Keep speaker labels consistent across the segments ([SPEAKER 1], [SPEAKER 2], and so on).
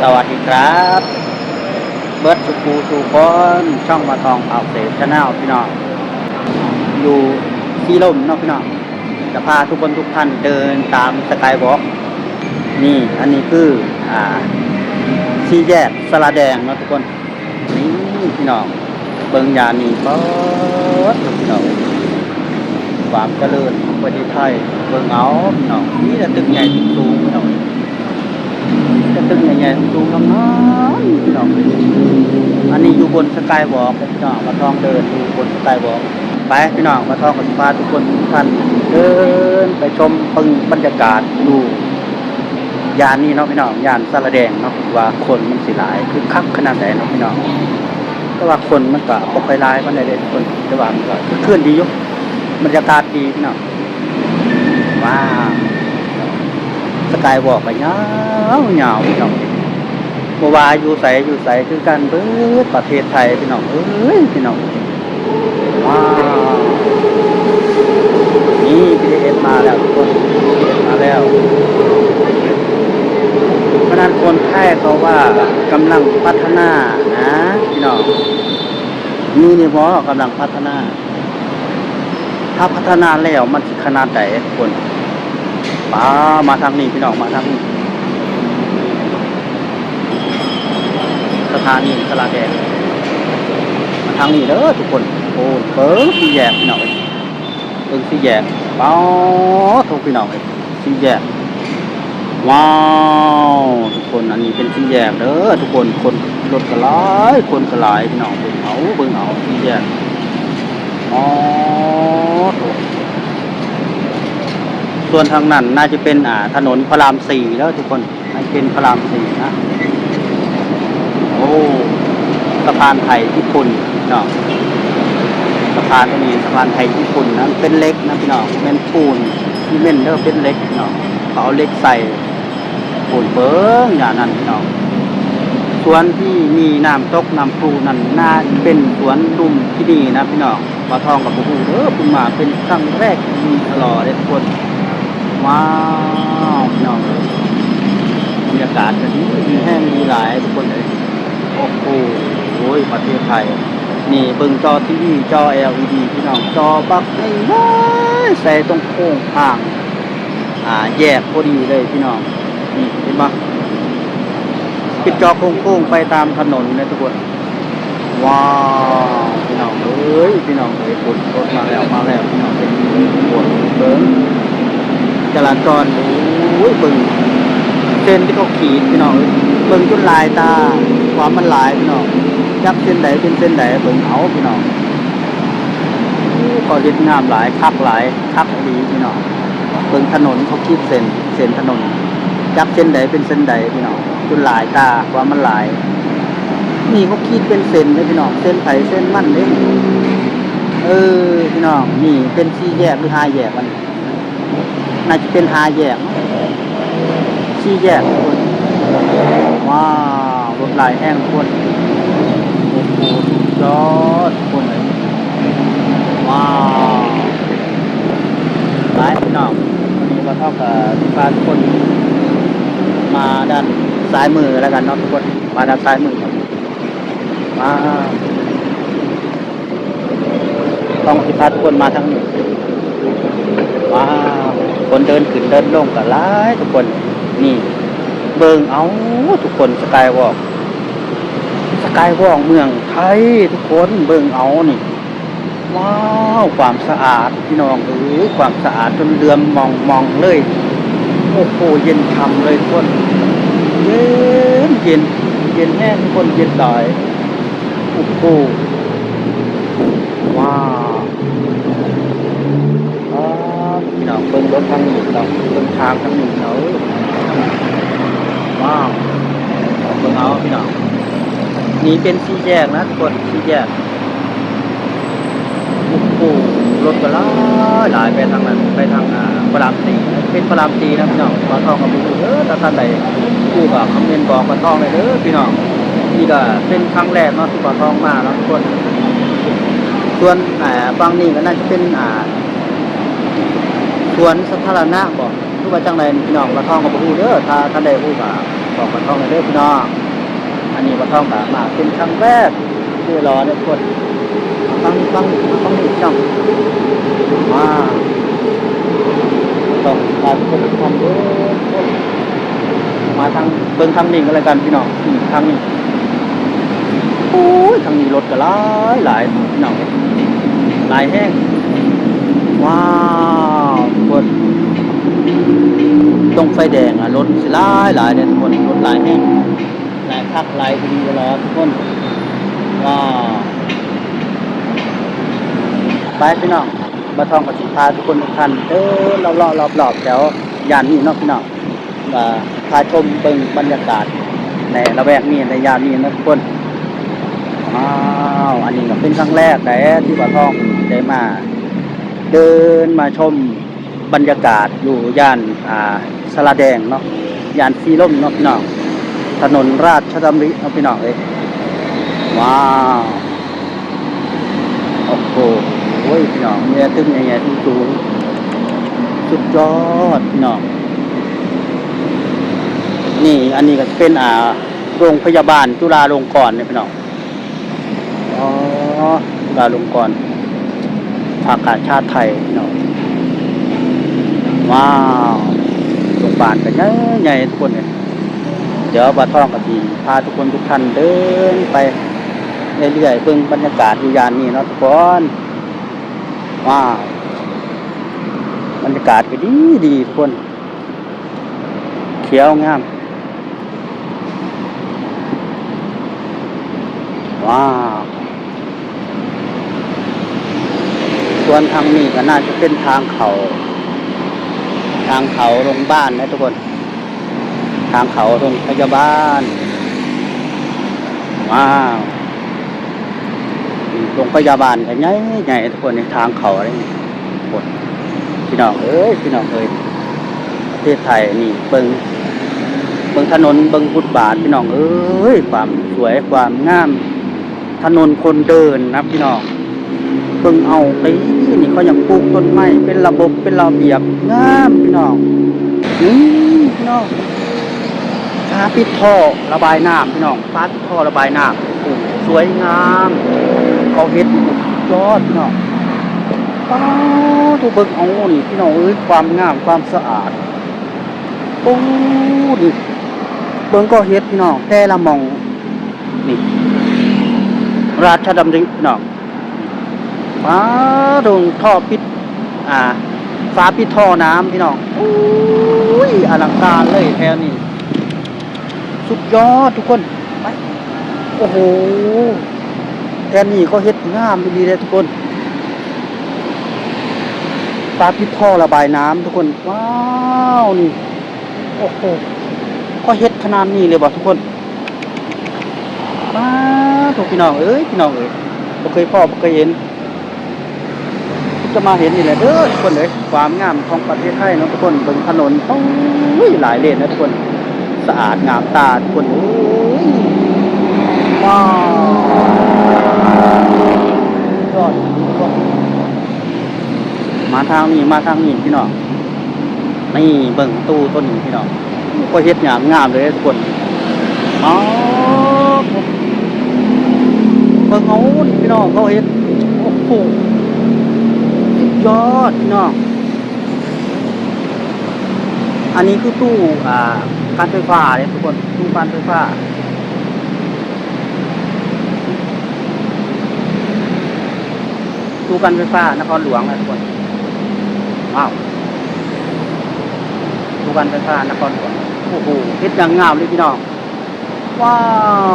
[SPEAKER 1] สวัสดีครับ เบิร์ดสุกูสุคนช่องมาทองเอาเสพชาแนลพี่น้องอยู่ที่ร่มเนาะพี่น้องจะพาทุกคนทุกท่านเดินตามสกายวอล์กนี่อันนี้คืออ่าสี่แยกสระแดงเนาะทุกคนนี่พี่น้องเบิงยานีเบิร์ดพี่น้องความเจริญของประเทศไทยเบิงเอาพี่น้องนี่จะตึกใหญ่ตึกสูงพี่น้อง ตึกใหญ่ๆสูงๆน้ำๆพี่น้องอันนี้อยู่บนสกายวอล์กพี่น้องมาท่องเดินอยู่บนสกายวอล์กไปพี่น้องมาท่องกันพาทุกคนทุกท่านเดินไปชมปึงบรรยากาศดูยานนี้เนาะพี่น้องยานสรแดงเนาะว่าคนมันสิหลายคือคักขนาดไหนเนาะพี่น้องแต่ว่าคนมันก็บ่ค่อยหลายปานใดเด้ทุกคนแต่ว่ามันก็เคลื่อนดีอยู่บรรยากาศดีพี่น้องว้าว สกายวอล์กไปยาวยาวพี่น้องบัวาอยู่ใสอยู่ใสคือกันเบิดประเทศไทยพี่น้องเอ้ยพี่น้องว้าวนี่พีเอสมาแล้วทุกคนพีเอสมาแล้วเพราะนั้นคนไทยเขาว่ากำลังพัฒนานะพี่น้องนี่นี่พอกำลังพัฒนา ถ้าพัฒนาแล้วมันขนาดไหนคน ป้ามาทางนี้พี่น้องมาทางนี้สถานีสลาแดงมาทางนี้เด้อทุกคนโอ้เปิ้งสี่แยกพี่น้องเอ้ยเปิ้งสี่แยกป้าทุกพี่น้องเอ้ยสี่แยกว้าวทุกคนอันนี้เป็นสี่แยกเด้อทุกคนคนรถกระลายคนกระลายพี่น้องเบิ่งเอาเบิ่งเอาสี่แยกอ๋อถูก ส่วนทางนั้นน่าจะเป็นอ่าถนนพระรามสี่แล้วทุกคนน่าจะเป็นพระรามสี่นะโอ้สะพานไทยญี่ปุ่นพี่น้องสะพานตรงนี้สะพานไทยญี่ปุ่นนะเป็นเล็กนะพี่น้องเป็นปูนซีเมนเด้อเป็นเล็กพี่น้องเขาเอาเล็กใส่ปูนเบิ้งอย่างนั้นพี่น้องสวนที่มีน้ำตกน้ำพูนั่นน่าจะเป็นสวนดุมที่ดีนะพี่น้องปลาทองกับปูเด้อเพิ่งมาเป็นครั้งแรกที่ตลอดเลยทุกคน ว้าวพี่น้องเอ้ยบรรยากาศจะดีดีแห้งดีหลายทุกคนเลยโอ้โหโอ้ยประเทศไทยนี่เบิ่งจอทีวีจอ LED พี่น้องจอบักไม่น้อยใส่ตรงโค้งข้าง อ่าแยกพอดีเลยพี่น้องนี่เห็นปะปิดจอโค้งๆไปตามถนนเลยทุกคนว้าวพี่น้องเอ้ยพี่น้องเอ้ยฝนรถมาแล้วมาแล้วพี่น้องเป็นฝนเบิ้ง จราจรโอ้ยเบิ่งเส้นที่เขาขีดพี่น้องเบิ่งจนลายตาความมันลายพี่น้องจักเส้นใดเป็นเส้นใดเบิ่งเอาพี่น้องโอ้ก็เฮ็ดงามหลายคักหลายคักดีพี่น้องเบิ่งถนนเขาขีดเส้นเส้นถนน จักเส้นใดเป็นเส้นใดพี่น้องจนลายตาความมันลาย นี่เขาขีดเป็นเส้นเลยพี่น้องเส้นไผ่เส้นมันเด้เออพี่น้องนี่เป็นสี่แยกหรือห้าแยกมัน น่าจะเป็นหาแยกชี้แยกคนว้าวรถลายแห้งคนโอ้โหยอดคนเลยว้าวหลายพี่น้องวันนี้ก็เท่ากับที่พาทุกคน มาด้านซ้ายมือแล้วกันเนาะทุกคนมาด้านซ้ายมือครับว้าต้องที่พาทุกคนมาทางนี้ว้าว คนเดินขึ้นเดินลงกันหลายทุกคนนี่ เบิงเอาทุกคนสกายวอล์กสกายวอล์กเมืองไทยทุกคนเบิงเอานี่ว้าวความสะอาดพี่น้องเอ้ยความสะอาดจนเดือมมองมองเลยโอ้โหเย็นช่ำเลยทุกคนเย็นเย็นเย็นแห้งทุกคนเย็นหลายโอ้โหว้าว อ๋อพี่น้อง เบิ่งรถทางนี้พี่น้องเบิ่งทางทางนี้เขาว้าวเบิ่งเอาพี่น้องนี่เป็นสี่แยกนะทุกคนสี่แยกโอ้โหรถก็หลายหลายไปทางนั้นไปทางอ่าพระรามสี่เป็นพระรามสี่นะพี่น้องปลาทองกับบุเด้อถ้าท่านใดผู้กับคอมเมนต์บอกปลาทองเลยเด้อพี่น้องนี่ก็เป็นครั้งแรกเนาะที่ปลาทองมาเนาะทุกคนส่วนอ่าฝั่งนี้ก็น่าจะเป็นอ่า สวนสาธารณะบอกทุกว่าจังไรพี่น้องมาท่องกับผู้เด้อถ้าท่านใดผู้ก็บอกบัท่องเลยเด้อพี่น้องอันนี้บัท่องแบบมาเป็นครั้งแรกที่รอเนี่ยคนฟังฟังฟังอีกจังมาต้องการคนทำเด้อคนมาทางเบิ่งทางนี้ก็แล้วกันพี่น้องทางนี้โอ้ยทางนี้รถก็หลายหลายพี่น้องหลายแห้งว้าว คน ตรงไฟแดงอะรถสิหลายหลายเนี่ยทุกคนรถหลายแห้งหลายคักหลายดีเวลาทุกคนว้าไปพี่น้องมาท่องกับสิพาทุกคนทุกท่านเดินรอบๆรอบๆแถวยานนี้เนาะพี่น้องมาพาชมเบิ่งบรรยากาศในละแวกนี้ในยานนี้นะทุกคนว้าวอันนี้ก็เป็นครั้งแรกแต่ที่ว่าท่องได้มา เดินมาชม บรรยากาศอยู่ย่านอ่าสลาแดงเนาะย่านซีร่มเนาะพี่น้องถนนราชดำริเนาะพี่น้องเอ้ยว้าวโอ้โหพี่น้องเนี่ยตึ้งใหญ่ๆตึ้งสูงสุดยอดพี่น้องนี่อันนี้ก็เป็นอ่าโรงพยาบาลจุฬาลงกรณ์เนี่ยพี่น้องอ๋อจุฬาลงกรณ์ภาคาชาติไทยเนาะ ว้าวโรงพยาบาลกันใหญ่ใหญ่ทุกคนเนี่ยเดี๋ยวบาท่องกับทีพาทุกคนทุกท่านเดินไปเรื่อยๆเบิ่งบรรยากาศอยู่ยานนี้เนาะทุกคนว้าวบรรยากาศก็ดีดีทุกคน เขียวงามว้าวส่วนทางนี้ก็น่าจะเป็นทางเขา ทางเขาลงบ้านนะทุกคน ทางเขาลงพยาบาลว้าวโรงพยาบาลก็ใหญ่ใหญ่ทุกคนในทางเขาอะไรนี่หมดพี่น้องเอ้ยพี่น้องเอ้ยประเทศไทยนี่เบิงเบิงถนนเบิงฟุตบาทพี่น้องเอ้ยความสวยความงาม ถนนคนเดินนะพี่น้อง บิ่งเอาไปนี่เขายังปลูกต้นไม้เป็นระบบเป็นระเบียบงามพี่น้องนี่พี่น้องฟาปิดท่อระบายน้ำพี่น้องฟ้าปิดท่อระบายน้ำสวยงามเขาเฮ็ดยอดพี่น้องป้าตัวเบิ่งเอานี่พี่น้องเอ้ยความงามความสะอาดโอ้นี่เบิ่งก็เฮ็ดพี่น้องแต่ละมองนี่ราชดำริพี่น้อง ฟ้าดงท่อปิด อ่าฟ้าปิดท่อน้ำพี่น้องโอ้ยอลังการเลยแถวนี้สุดยอดทุกคนไปโอ้โหแถวนี้ก็เฮ็ดงามดีเลยทุกคนฟ้าปิดท่อระบายน้ำทุกคนว้าวนี่โอ้โหก็เฮ็ดขนาดนี้เลยบ่ทุกคนว้าถูกพี่น้องเอ้ยพี่น้องเอ้ยบ่เคยพ่อบ่เคยเห็น จะมาเห็นนี่แหละเด้อทุกคนเลยความงามของประเทศไทยเนาะทุกคนเบิ่งถนนโอ้ยหลายเลนนะทุกคน สะอาดงามตาทุกคนโอ้ยว้าวยอดยอดมาทางนี้มาทางนี้พี่น้องนี่เบิ่งตู้ต้นนี้พี่น้องก็เฮ็ดงามงามเลยทุกคนอ๋อเบิ่งเอาพี่น้องเขาเฮ็ดโอ้โห ยอดพี่น้องอันนี้คือตู้อ่าการไฟฟ้าเลยทุกคนตู้การไฟฟ้าตู้การไฟฟ้านครหลวงนะทุกคนว้าวตู้การไฟฟ้านครหลวงโอ้โหเฮ็ดอย่างงามเลยพี่น้องว้า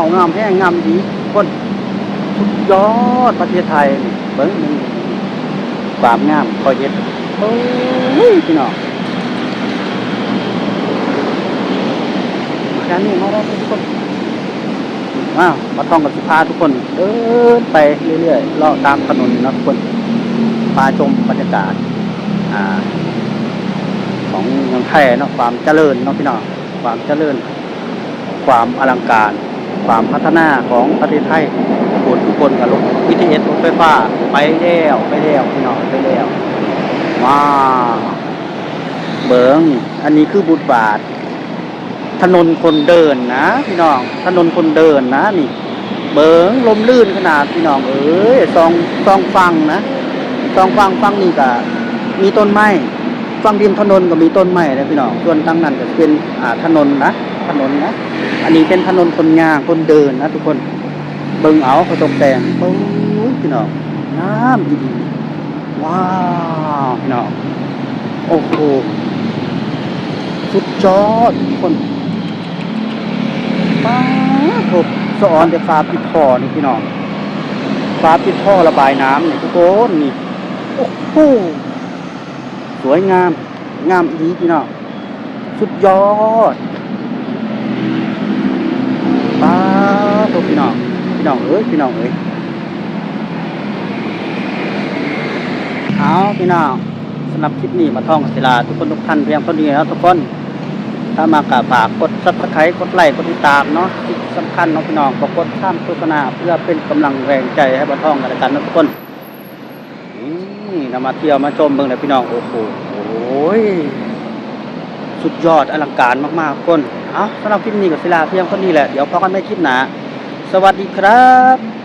[SPEAKER 1] วงามแห้งงามดีทุกคนสุดยอดประเทศไทยเบิ้งนี่ ความงามคอยเฮ็ดโอ้ยพี่น้องมาด้านนี้มาแล้วทุกคนอ้าวมาท่องกับสิพาทุกคนเดินไปเรื่อยๆเลาะตามถนนนะทุกคนพาชมบรรยากาศอ่า ของเมืองไทยเนาะความเจริญเนาะพี่น้องความเจริญ ความอลังการ ความพัฒนาของประเทศไทย ทุกคนกับรถวิทยรถไฟฟ้าไปแล้วไปแล้วพี่น้องไปแล้วว้าเบิงอันนี้คือบุตรบาท ถนนคนเดินนะพี่น้อง ถนนคนเดินนะนี่ เบิงลมลื่นขนาดพี่น้อง เอ้ยซองซองฟังนะซองฟังฟังนี่ก็มีต้นไม้ฟังริมถนนก็มีต้นไม้นะพี่น้อง ส่วนตั้งนั้นก็เป็นอ่าถนนนะถนนนะ อันนี้เป็นถนนคนย่างคนเดินนะทุกคน เบิงเอาเขาตกแต่งโอ้ยพี่น้องน้ำดีว้าวพี่น้องโอ้โหสุดยอดทุกคนป้าทบสอนแต่ฟ้าปิดท่อนี่พี่น้องฟ้าปิดท่อระบายน้ำนี่ทุกคนนี่โอ้โหสวยงาม งามดีพี่น้องสุดยอดป้าทบพี่น้อง พี่น้องเอ้ยพี่น้องเอ้ยเอาพี่น้องสำหรับคลิปนี้มาท่องศิลาทุกคนทุกท่านเพียงเท่านี้แล้วทุกคนถ้ามากราฝากกดซับสไครต์กดไลค์กดติดตามเนาะที่สำคัญเนาะพี่น้องก็กดข้ามโฆษณาเพื่อเป็นกำลังแรงใจให้บ้าท่องกันกันนะทุกคนนี่นำมาเที่ยวมาชมเบิ่งเลยพี่น้องโอ้โหโอ้ยสุดยอดอลังการมากๆคน เอาสำหรับคลิปนี้กับศิลาเพียงเท่านี้แหละ เดี๋ยวพบกันในคลิปหน้า สวัสดีครับ